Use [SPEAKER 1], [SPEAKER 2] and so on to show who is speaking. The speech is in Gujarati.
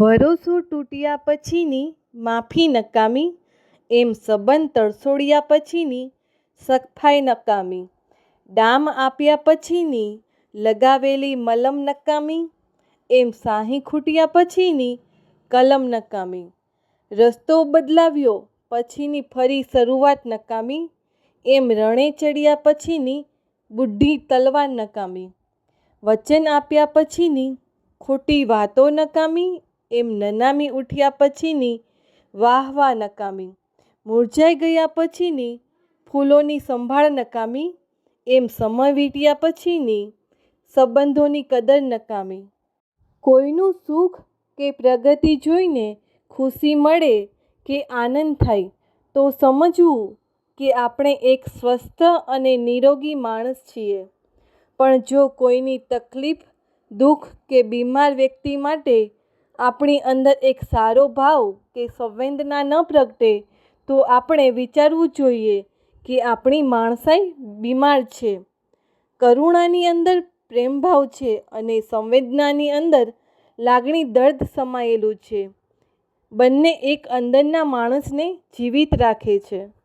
[SPEAKER 1] ભરોસો તૂટ્યા પછીની માફી નકામી, એમ સંબંધ તરસોડ્યા પછીની સખફાઈ નકામી, ડામ આપ્યા પછીની લગાવેલી મલમ નકામી, એમ સાહી ખૂટ્યા પછીની કલમ નકામી. રસ્તો બદલાવ્યો, પછીની ફરી શરૂઆત નકામી, એમ રણે ચડ્યા પછીની બુઢી તલવાર નકામી. વચન આપ્યા પછીની ખોટી વાતો નકામી એમ નનામી ઉઠ્યા પછીની વાહ વાહ નકામી. મુરઝાઈ ગયા પછીની ફૂલોની સંભાળ નકામી. એમ સમય વીત્યા પછીની સંબંધોની કદર નકામી. કોઈનું સુખ કે પ્રગતિ જોઈને ખુશી મળે કે આનંદ થાય, તો સમજવું કે આપણે એક સ્વસ્થ અને નિરોગી માણસ છીએ. પણ જો કોઈની તકલીફ, દુઃખ કે બીમાર વ્યક્તિ માટે આપણી અંદર એક સારો ભાવ કે સંવેદના ન પ્રગટે, તો આપણે વિચારવું જોઈએ કે આપણી માણસાઈ બીમાર છે. કરુણાની અંદર પ્રેમભાવ છે અને સંવેદનાની અંદર લાગણી દર્દ સમાયેલું છે. બંને એક અંદરના માણસને જીવિત રાખે છે.